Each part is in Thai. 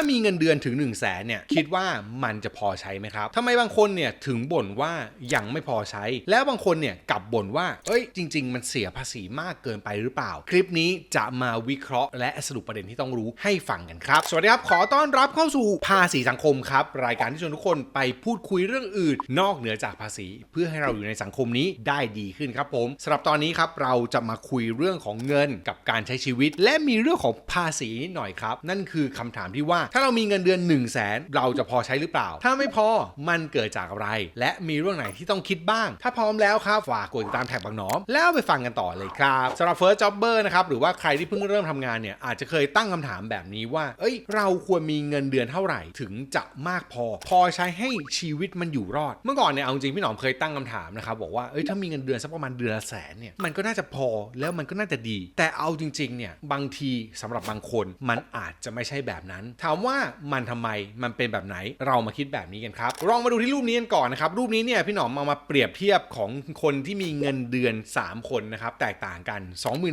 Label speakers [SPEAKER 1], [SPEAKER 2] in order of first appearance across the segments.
[SPEAKER 1] ามีเงินเดือนถึง1 0 0 0 0แสนเนี่ยคิดว่ามันจะพอใช้ไหมครับทำไมบางคนเนี่ยถึงบ่นว่ายังไม่พอใช้ แล้วบางคนเนี่ยกลับบ่นว่า เอ้ย จริง ๆ มันเสียภาษีมากเกินไปหรือเปล่า คลิปนี้จะมาวิเคราะห์ และสรุปประเด็นที่ต้องรู้ให้ฟังกันครับ สวัสดีครับขอต้อนรับเข้าสู่ภาษีสังคมครับ รายการที่ชวนทุกคนไปพูดคุยเรื่องอื่น นอกเหนือจากภาษี เพื่อให้เราอยู่ในสังคมนี้ได้ดีขึ้นครับผมสำหรับตอนนี้ครับเราจะมาคุยเรื่องของเงินกับการใช้ชีวิต และมีเรื่องของภาษีนิดหน่อยครับ นั่นคือคำถามที่ว่าถ้าเรามีเงินเดือน1 0 0 0 0แสนเราจะพอใช้หรือเปล่า ถ้าไม่พอมันเกิดจากอะไร และมีเรื่องไหนที่ต้องคิดบ้าง ถ้าพร้อมแล้วครับฝากกดติดตามแท็กบางหนอม แล้วไปฟังกันต่อเลยครับสำหรับ first jobber นะครับหรือว่าใครที่เพิ่งเริ่มทำงานเนี่ยอาจจะเคยตั้งคำถามแบบนี้ว่า เอ้ย เราควรมีเงินเดือนเท่าไหร่ ถึงจะมากพอ พอใช้ให้ชีวิตมันอยู่รอด เมื่อก่อนเนี่ยเอาจริงพี่หนอมเคยตั้งคำถามนะครับบอกว่าเอ้ยถ้ามีเงินเดือนสักประมาณเดือนละแสนเนี่ยมันก็น่าจะพอแล้วมันก็น่าจะดี แต่เอาจริงๆเนี่ยบางทีสำหรับบางคนมันอาจจะไม่ใช่แบบนั้นถามว่ามันทำไมมันเป็นแบบไหนเรามาคิดแบบนี้กันครับลองมาดูที่รูปนี้กันก่อนนะครับรูปนี้เนี่ยพี่หนอมมามาเปรียบเทียบของคนที่มีเงินเดือน 3 คนนะครับแตกต่างกัน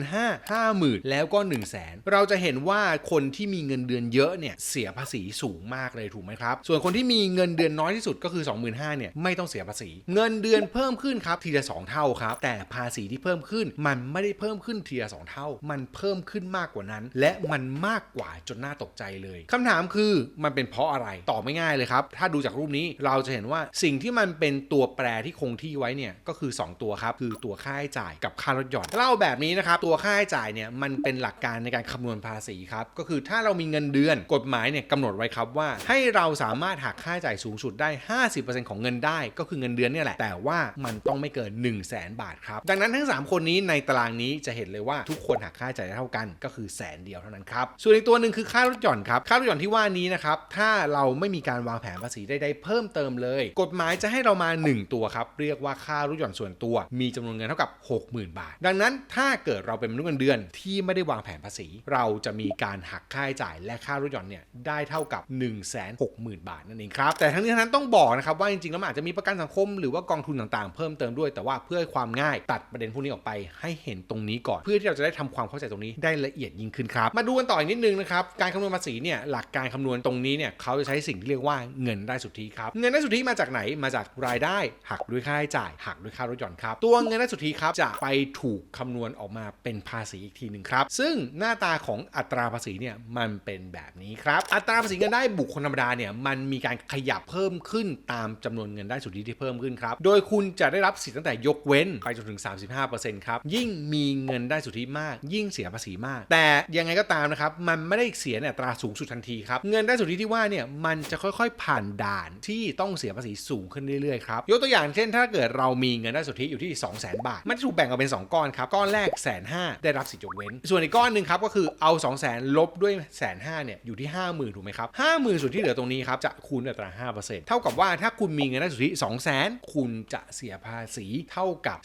[SPEAKER 1] 25,000 50,000 แล้วก็ 1 0 0 0 0แสนเราจะเห็นว่าคนที่มีเงินเดือนเยอะเนี่ยเสียภาษีสูงมากเลยถูกไหมครับ ส่วนคนที่มีเงินเดือนน้อยที่สุดก็คือ 25,000เนี่ยไม่ต้องเสียภาษี เงินเดือนเพิ่มขึ้นครับทีละสองเท่าครับแต่ภาษีที่เพิ่มขึ้นมันไม่ได้เพิ่มขึ้นทีละสองเท่า มันเพิ่มขึ้นมากกว่านั้น และมันมากกว่าจนน่าตกใจเลยคำถามคือมันเป็นเพราะอะไรตอบไม่ง่ายเลยครับ ถ้าดูจากรูปนี้เราจะเห็นว่าสิ่งที่มันเป็นตัวแปรที่คงที่ไว้เนี่ยก็คือ 2 ตัวครับ คือตัวค่าใช้จ่ายกับค่ารถหย่อนเล่าแบบนี้นะครับ ตัวค่าใช้จ่ายเนี่ยมันเป็นหลักการในการคำนวณภาษีครับ ก็คือถ้าเรามีเงินเดือนกฎหมายเนี่ยกำหนดไว้ครับว่า ให้เราสามารถหักค่าใช้จ่ายสูงสุดได้ 50%ของเงินได้ ก็คือเงินเดือนเนี่ยแหละแต่ว่ามันต้องไม่เกิน 1 0 0 0 0แสนบาทครับดังนั้นทั้ง 3 คนนี้ในตารางนี้จะเห็นเลยว่าทุกคนหักค่าใช้จ่ายเท่ากัน ก็คือแสนเดียวเท่านั้นครับส่วนอีกตัวหนึ่งคือค่ารถหย่อนครับค่ารถหย่อนที่ว่านี้นะครับ ถ้าเราไม่มีการวางแผนภาษีใดๆเพิ่มเติมเลย กฎหมายจะให้เรามา 1 ตัวครับ เรียกว่าค่ารถหย่อนส่วนตัว มีจำนวนเงินเท่ากับ 60,000 บาท ดังนั้นถ้าเกิดเราเป็นมนุษย์เงินเดือนที่ไม่ได้วางแผนภาษี เราจะมีการหักค่าใช้จ่ายและค่ารถหย่อนเนี่ยได้เท่ากับ 1 6 0 0 0 0 บาทนั่นเองครับแต่ทั้งนี้ทั้งนั้นต้องบอกนะครับว่าจริงๆแล้วอาจจะมีประกันสังคมหรือว่ากองทุนต่างๆ เพิ่มเติมด้วยแต่ว่าเพื่อความง่ายตัดประเด็นพวกนี้ออกไปให้เห็นตรงนี้ก่อน เพื่อที่เราจะได้ทำความเข้าใจตรงนี้ได้ละเอียดยิ่งขึ้นครับมาดูกันต่ออีกนิดนึงนะครับการคำนวณภาษีเนี่ยหลักการคำนวณตรงนี้เนี่ยเขาจะใช้สิ่งที่เรียกว่าเงินได้สุทธิครับ เงินได้สุทธิมาจากไหนมาจากรายได้หักด้วยค่าใช้จ่าย หักด้วยค่ารถย่อนครับ ตัวเงินได้สุทธิครับจะไปถูกคำนวณออกมาเป็นภาษีอีกทีหนึ่งครับ ซึ่งหน้าตาของอัตราภาษีเนี่ยมันเป็นแบบนี้ครับ อัตราภาษีเงินได้บุคคลธรรมดาเนี่ยมันมีการขยับเพิ่มขึ้นตามจำนวนเงินได้สุทธิที่เพิ่มขึ้นครับ โดยคุณจะได้รับสิทธิ์ตั้งแต่ยกเว้นไปจนถึง 35%ครับ ยิ่งมีเงินได้สุทธิมาก ยิ่งเสียภาษีมาก แต่ยังไงก็ตามนะครับ มันไม่ได้เสียในอัตราสูงสุดทันทีครับ เงินได้สุทธิที่ว่าเนี่ยมันจะค่อยๆ ผ่านด่านที่ต้องเสียภาษีสูงขึ้นเรื่อยๆครับยกตัวอย่างเช่น ถ้าเกิดเรามีเงินได้สุทธิอยู่ที่ 2 0 0 0 0 0 บาท มันจะถูกแบ่งออกเป็น 2 ก้อนครับก้อนแรกแสนห้าได้รับสิทธิยกเว้น ส่วนอีกก้อนหนึ่งครับก็คือเอา 2 0 0 0 0 0ลบด้วยแสนห้าเนี่ยอยู่ที่ 50,000ถูกไหมครับ50,000ส่วนที่เหลือตรงนี้ครับจะคูณด้วยอัตรา 5%เท่ากับว่าถ้าคุณมีเงินได้สุทธิ 2 0 0 0 0คุณจะเสียภาษีเท่ากับ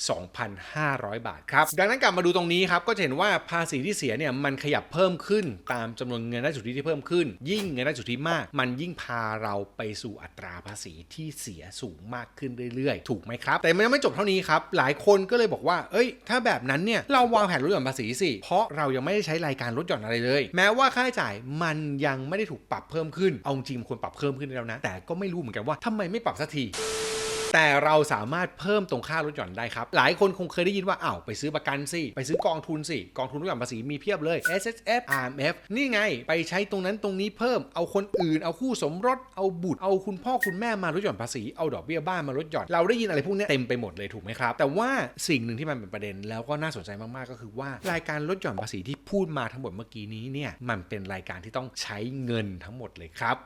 [SPEAKER 1] 2,500 บาทครับดังนั้นกลับมาดูตรงนี้ครับก็จะเห็นว่าภาษีที่เสียเนี่ยมันขยับเพิ่มขึ้นตามจำนวนเงินได้สุทธิที่เพิ่มขึ้นยิ่งเงินได้สุทธิมาก มันยิ่งพาเราไปสู่อัตราภาษีที่เสียสูงมากขึ้นเรื่อยๆ ถูกไหมครับ แต่มันยังไม่จบเท่านี้ครับ หลายคนก็เลยบอกว่า เอ้ย ถ้าแบบนั้นเนี่ย เราวางแผนลดหย่อนภาษีสิ เพราะเรายังไม่ได้ใช้รายการลดหย่อนอะไรเลย แม้ว่าค่าใช้จ่ายมันยังไม่ได้ถูกปรับเพิ่มขึ้น เอาจริงมันควรปรับเพิ่มขึ้นแล้วนะ แต่ก็ไม่รู้เหมือนกันว่าทำไมไม่ปรับสักที แต่เราสามารถเพิ่มตรงค่าลดหย่อนได้ครับ หลายคนคงเคยได้ยินว่าอ้าวไปซื้อประกันสิไปซื้อกองทุนสิกองทุนลดหย่อนภาษีมีเพียบเลย S S F R M F นี่ไง ไปใช้ตรงนั้นตรงนี้เพิ่มเอาคนอื่น เอาคู่สมรสเอาบุตร เอาคุณพ่อคุณแม่มาลดหย่อนภาษีเอาดอกเบี้ยบ้านมาลดหย่อน เราได้ยินอะไรพวกนี้เต็มไปหมดเลยถูกไหมครับ แต่ว่าสิ่งหนึ่งที่มันเป็นประเด็นแล้วก็น่าสนใจมาก ๆ ก็คือว่ารายการลดหย่อนภาษีที่พูดมาทั้งหมดเมื่อกี้นี้เนี่ยมันเป็นรายการที่ต้องใช้เงินทั้งหมดเลยครับ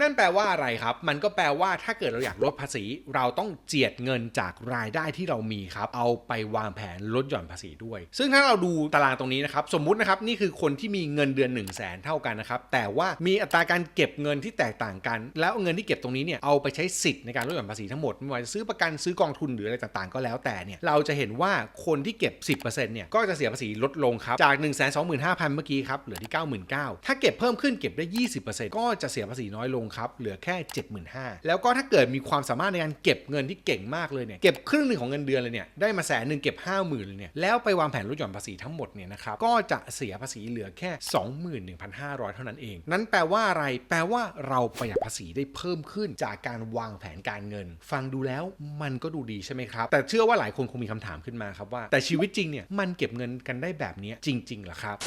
[SPEAKER 1] นั่นแปลว่าอะไรครับ มันก็แปลว่าถ้าเกิดเราอยากลดภาษี เราต้องเจียดเงินจากรายได้ที่เรามีครับ เอาไปวางแผนลดหย่อนภาษีด้วย ซึ่งถ้าเราดูตารางตรงนี้นะครับ สมมุตินะครับนี่คือคนที่มีเงินเดือน 1 0 0 0 0แสนเท่ากันนะครับ แต่ว่ามีอัตราการเก็บเงินที่แตกต่างกัน แล้วเงินที่เก็บตรงนี้เนี่ยเอาไปใช้สิทธิ์ในการลดหย่อนภาษีทั้งหมดไม่ว่าจะซื้อประกันซื้อกองทุนหรืออะไรต่างๆ ก็แล้วแต่เนี่ยเราจะเห็นว่าคนที่เก็บ 10%เนี่ยก็จะเสียภาษีลดลงครับจาก 1 2 5 0 0 0เมื่อกี้ครับเหลือที่ 99,000ถ้าเก็บเพิ่มขึ้นเก็บได้ 20%ก็จะเสียภาษีน้อยลงลงครับ เหลือแค่ 75,000แล้วก็ถ้าเกิดมีความสามารถในการเก็บเงินที่เก่งมากเลยเนี่ยเก็บครึ่งหนึ่งของเงินเดือนเลยเนี่ยได้มาแสนหนึ่งเก็บ 50,000เลยเนี่ยแล้วไปวางแผนลดหย่อนภาษีทั้งหมดเนี่ยนะครับก็จะเสียภาษีเหลือแค่ 21,500 เท่านั้นเอง นั้นแปลว่าอะไรแปลว่าเราประหยัดภาษีได้เพิ่มขึ้นจากการวางแผนการเงิน ฟังดูแล้วมันก็ดูดีใช่ไหมครับ แต่เชื่อว่าหลายคนคงมีคำถามขึ้นมาครับว่า แต่ชีวิตจริงเนี่ยมันเก็บเงินกันได้แบบนี้จริงๆเหรอครับ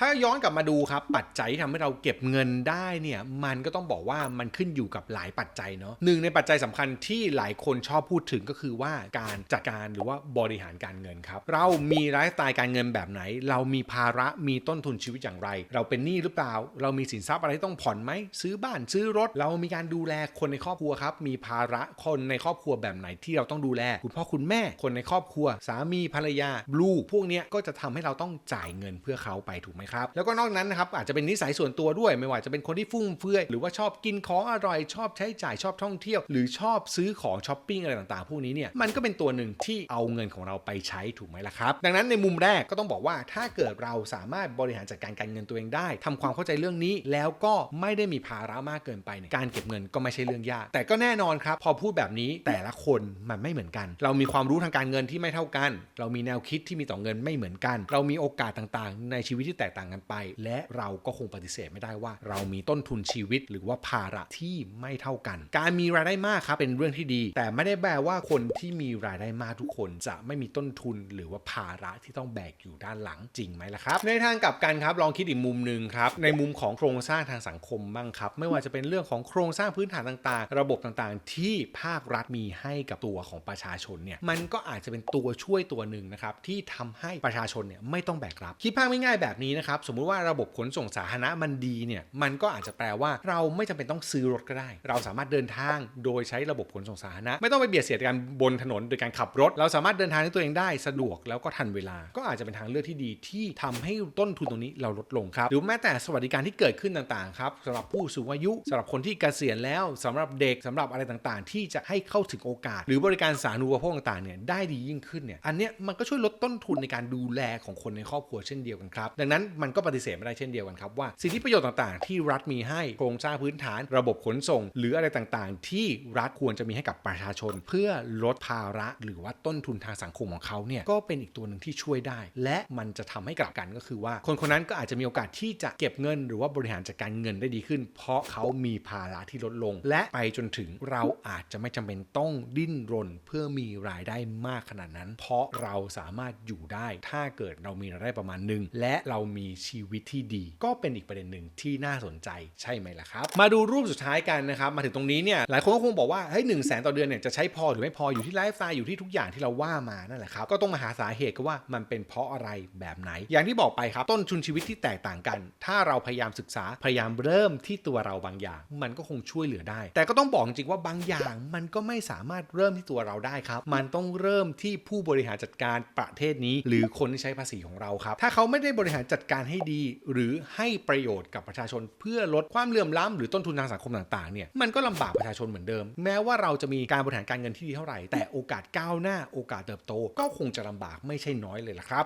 [SPEAKER 1] ถ้าย้อนกลับมาดูครับ ปัจจัยที่ทำให้เราเก็บเงินได้เนี่ย มันก็ต้องบอกว่ามันขึ้นอยู่กับหลายปัจจัยเนาะหนึ่งในปัจจัยสำคัญที่หลายคนชอบพูดถึงก็คือว่าการจัดการหรือว่าบริหารการเงินครับ เรามีไลฟ์สไตล์การเงินแบบไหน เรามีภาระมีต้นทุนชีวิตอย่างไร เราเป็นหนี้หรือเปล่า เรามีสินทรัพย์อะไรที่ต้องผ่อนไหมซื้อบ้านซื้อรถ เรามีการดูแลคนในครอบครัวครับ มีภาระคนในครอบครัวแบบไหนที่เราต้องดูแล คุณพ่อคุณแม่คนในครอบครัว สามีภรรยาลูกพวกนี้ก็จะทำให้เราต้องจ่ายเงินเพื่อเขาไปถูกไหมครับ แล้วก็นอกนั้นนะครับอาจจะเป็นนิสัยส่วนตัวด้วย ไม่ว่าจะเป็นคนที่ฟุ่มเฟือยหรือว่าชอบกินของอร่อยชอบใช้จ่ายชอบท่องเที่ยว หรือชอบซื้อของช้อปปิ้งอะไรต่างๆ พวกนี้เนี่ยมันก็เป็นตัวหนึ่งที่เอาเงินของเราไปใช้ถูกไหมล่ะครับ ดังนั้นในมุมแรกก็ต้องบอกว่าถ้าเกิดเราสามารถบริหารจัดการการเงินตัวเองได้ทำความเข้าใจเรื่องนี้แล้วก็ไม่ได้มีภาระมากเกินไปนการเก็บเงินก็ไม่ใช่เรื่องยาก แต่ก็แน่นอนครับพอพูดแบบนี้แต่ละคนมันไม่เหมือนกัน เรามีความรู้ทางการเงินที่ไม่เท่ากัน เรามีแนวคิดที่มีต่อเงินไม่เหมือนกัน เรามีโอกาสต่างๆ ในชีวิตที่แตกต่างกันไป และเราก็คงปฏิเสธไม่ได้ว่า เรามีต้นทุนชีวิตหรือว่าภาระที่ไม่เท่ากัน การมีรายได้มากครับเป็นเรื่องที่ดี แต่ไม่ได้แปลว่าคนที่มีรายได้มากทุกคน จะไม่มีต้นทุนหรือว่าภาระที่ต้องแบกอยู่ด้านหลังจริงไหมล่ะครับ ในทางกลับกันครับลองคิดอีกมุมหนึ่งครับในมุมของโครงสร้างทางสังคมบ้างครับ ไม่ว่าจะเป็นเรื่องของโครงสร้างพื้นฐานต่างๆ ระบบต่างๆ ที่ภาครัฐมีให้กับตัวของประชาชนเนี่ยมันก็อาจจะเป็นตัวช่วยตัวหนึ่งนะครับที่ทำให้ประชาชนเนี่ยไม่ต้องแบกรับคิดภาพง่ายๆแบบนี้นะครับสมมุติว่าระบบขนส่งสาธารณะมันดีเนี่ยมันก็อาจจะแปลว่าเราไม่จำเป็นต้องซื้อรถก็ได้ เราสามารถเดินทางโดยใช้ระบบขนส่งสาธารณะไม่ต้องไปเบียดเสียดกันบนถนนโดยการขับรถ เราสามารถเดินทางด้วยตัวเองได้สะดวกแล้วก็ทันเวลา ก็อาจจะเป็นทางเลือกที่ดีที่ทำให้ต้นทุนตรงนี้เราลดลงครับหรือแม้แต่สวัสดิการที่เกิดขึ้นต่างๆครับสำหรับผู้สูงอายุสำหรับคนที่เกษียณแล้วสำหรับเด็กสำหรับอะไรต่างๆ ที่จะให้เข้าถึงโอกาส หรือบริการสาธารณูปโภคต่างๆเนี่ยได้ดียิ่งขึ้นเนี่ยอันเนี้ยมันก็ช่วยลดต้นทุนในการดูแลของคนในครอบครัวเช่นเดียวกันครับดังนั้นมันก็ปฏิเสธไม่ได้เช่นเดียวกันครับว่าสิทธิประโยชน์ต่างๆ ที่รัฐมีให้โครงสร้างพื้นฐาน ระบบขนส่ง หรืออะไรต่างๆ ที่รัฐควรจะมีให้กับประชาชน เพื่อลดภาระหรือว่าต้นทุนทางสังคมของเขาเนี่ยก็เป็นอีกตัวหนึ่งที่ช่วยได้ และมันจะทำให้กลับกันก็คือว่า คนคนนั้นก็อาจจะมีโอกาสที่จะเก็บเงิน หรือว่าบริหารจัดการเงินได้ดีขึ้น เพราะเขามีภาระที่ลดลง และไปจนถึงเราอาจจะไม่จำเป็นต้องดิ้นรน เพื่อมีรายได้มากขนาดนั้น เพราะเราสามารถอยู่ได้ ถ้าเกิดเรามีรายได้ประมาณหนึ่งและเรามีีชีวิตที่ดี ก็เป็นอีกประเด็นหนึ่งที่น่าสนใจใช่ไหมล่ะครับ มาดูรูปสุดท้ายกันนะครับ มาถึงตรงนี้เนี่ยหลายคนก็คงบอกว่าเฮ้ยหนึ่งแสนต่อเดือนเนี่ยจะใช้พอหรือไม่พออยู่ที่ไลฟ์สไตล์อยู่ที่ทุกอย่างที่เราว่ามานั่นแหละครับก็ต้องมาหาสาเหตุกันว่ามันเป็นเพราะอะไรแบบไหน อย่างที่บอกไปครับต้นทุนชีวิตที่แตกต่างกัน ถ้าเราพยายามศึกษาพยายามเริ่มที่ตัวเราบางอย่าง มันก็คงช่วยเหลือได้ แต่ก็ต้องบอกจริงว่าบางอย่างมันก็ไม่สามารถเริ่มที่ตัวเราได้ครับ มันต้องเริ่มที่ผู้บริหารจัดการประเทศนี้ หรือคนที่ใช้ภาษีของเราครับ ถ้าเขาไม่ได้บริหารจัดการให้ดี หรือให้ประโยชน์กับประชาชน เพื่อลดความเหลื่อมล้ำหรือต้นทุนทางสังคมต่างๆเนี่ยมันก็ลำบากประชาชนเหมือนเดิม แม้ว่าเราจะมีการบริหารการเงินที่ดีเท่าไหร่แต่โอกาสก้าวหน้าโอกาสเติบโต ก็คงจะลำบากไม่ใช่น้อยเลยล่ะครับ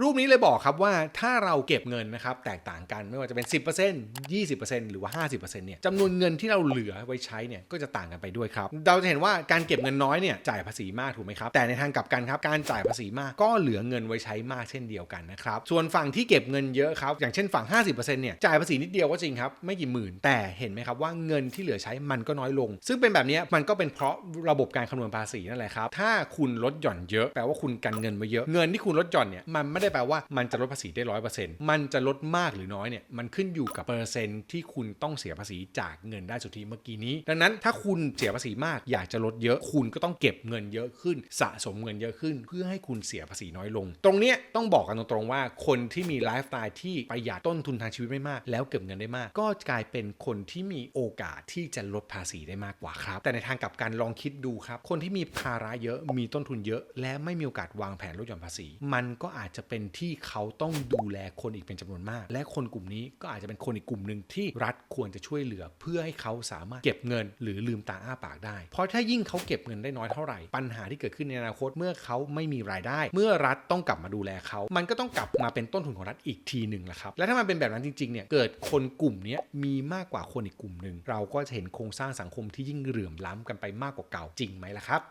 [SPEAKER 1] รูปนี้เลยบอกครับว่าถ้าเราเก็บเงินนะครับแตกต่างกันไม่ว่าจะเป็น 10% 20%หรือว่า 50%เนี่ยจำนวนเงินที่เราเหลือไว้ใช้เนี่ยก็จะต่างกันไปด้วยครับ เราจะเห็นว่าการเก็บเงินน้อยเนี่ยจ่ายภาษีมากถูกไหมครับ แต่ในทางกลับกันครับการจ่ายภาษีมากก็เหลือเงินไว้ใช้มากเช่นเดียวกันนะครับ ส่วนฝั่งที่เก็บเงินเยอะครับ อย่างเช่นฝั่ง 50%เนี่ยจ่ายภาษีนิดเดียวก็จริงครับไม่กี่หมื่น แต่เห็นไหมครับว่าเงินที่เหลือใช้มันก็น้อยลง ซึ่งเป็นแบบนี้มันก็เป็นเพราะระบบการคำนวณภาษีนั่นแหละครับถ้าคุณลดหย่อนเยอะแปลว่าคุณกันเงินไว้เยอะเงินที่คุณลดหย่อนเนี่ยมันไม่ได้แปลว่ามันจะลดภาษีได้ร้อยเปอร์เซ็นต์มันจะลดมากหรือน้อยเนี่ยมันขึ้นอยู่กับเปอร์เซ็นต์ที่คุณต้องเสียภาษีจากเงินได้สุทธิเมื่อกี้นี้ ดังนั้นถ้าคุณเสียภาษีมากอยากจะลดเยอะคุณก็ต้องเก็บเงินเยอะขึ้น สะสมเงินเยอะขึ้น เพื่อให้คุณเสียภาษีน้อยลง ตรงเนี้ยต้องบอกกันตรงๆว่าคนที่มีไลฟ์สไตล์ที่ประหยัดต้นทุนทางชีวิตไม่มาก แล้วเก็บเงินได้มาก ก็กลายเป็นคนที่มีโอกาสที่จะลดภาษีได้มากกว่าครับ แต่ในทางกลับกันลองคิดดูครับ คนที่มีภาระเยอะมีต้นทุนเยอะ และไม่มีโอกาสวางแผนลดหย่อนภาษี มันก็อาจจะเป็นที่เขาต้องดูแลคนอีกเป็นจำนวนมาก และคนกลุ่มนี้ก็อาจจะเป็นคนอีกกลุ่มหนึ่งที่รัฐควรจะช่วยเหลือ เพื่อให้เขาสามารถเก็บเงิน หรือลืมตาอ้าปากได้ เพราะถ้ายิ่งเขาเก็บเงินได้น้อยเท่าไหร่ ปัญหาที่เกิดขึ้นในอนาคตเมื่อเขาไม่มีรายได้ เมื่อรัฐต้องกลับมาดูแลเขา มันก็ต้องกลับมาเป็นต้นทุนของรัฐอีกทีหนึ่งแหละครับ และถ้ามันเป็นแบบนั้นจริงๆเนี่ยเกิดคนกลุ่มนี้มีมากกว่าคนอีกกลุ่มหนึ่งเราก็จะเห็นโครงสร้างสังคมที่ยิ่งเหลื่อมล้ำกันไปมากกว่าเก่าจริงไหมล่ะครับ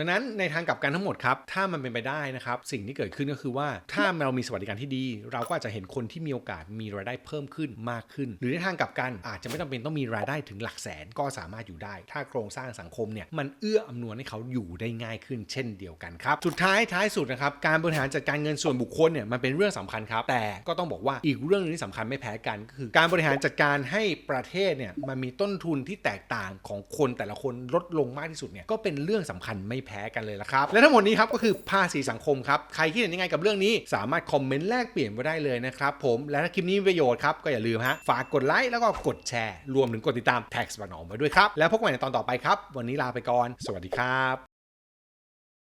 [SPEAKER 1] ดังนั้นในทางกลับกันทั้งหมดครับ ถ้ามันเป็นไปได้นะครับ สิ่งที่เกิดขึ้นก็คือว่า ถ้าเรามีสวัสดิการที่ดี เราก็อาจจะเห็นคนที่มีโอกาสมีรายได้เพิ่มขึ้นมากขึ้น หรือในทางกลับกันอาจจะไม่จำเป็นต้องมีรายได้ถึงหลักแสนก็สามารถอยู่ได้ ถ้าโครงสร้างสังคมเนี่ยมันเอื้ออำนวยให้เขาอยู่ได้ง่ายขึ้น เช่นเดียวกันครับสุดท้ายท้ายสุดนะครับการบริหารจัดการเงินส่วนบุคคลเนี่ยมันเป็นเรื่องสำคัญครับ แต่ก็ต้องบอกว่าอีกเรื่องหนึงที่สำคัญไม่แพ้กันก็คือการบริหารจัดการให้ประเทศเนี่ยมันมีต้นทุนที่แตกต่างของคนแต่ละคนลดลงมากที่สุดเนี่ยก็เป็นเรื่องสำคัญไม่แพ้กันเลยละครับ และทั้งหมดนี้ครับก็คือภาษีสังคมครับใครคิดเห็นยังไงกับเรื่องนี้ สามารถคอมเมนต์แลกเปลี่ยนไว้ได้เลยนะครับผมและถ้าคลิปนี้มีประโยชน์ครับก็อย่าลืมฮะฝากกดไลค์แล้วก็กดแชร์รวมถึงกดติดตามแท็กสปานอมไว้ด้วยครับแล้วพบกันใหม่ในตอนต่อไปครับ วันนี้ลาไปก่อน สวัสดีครับ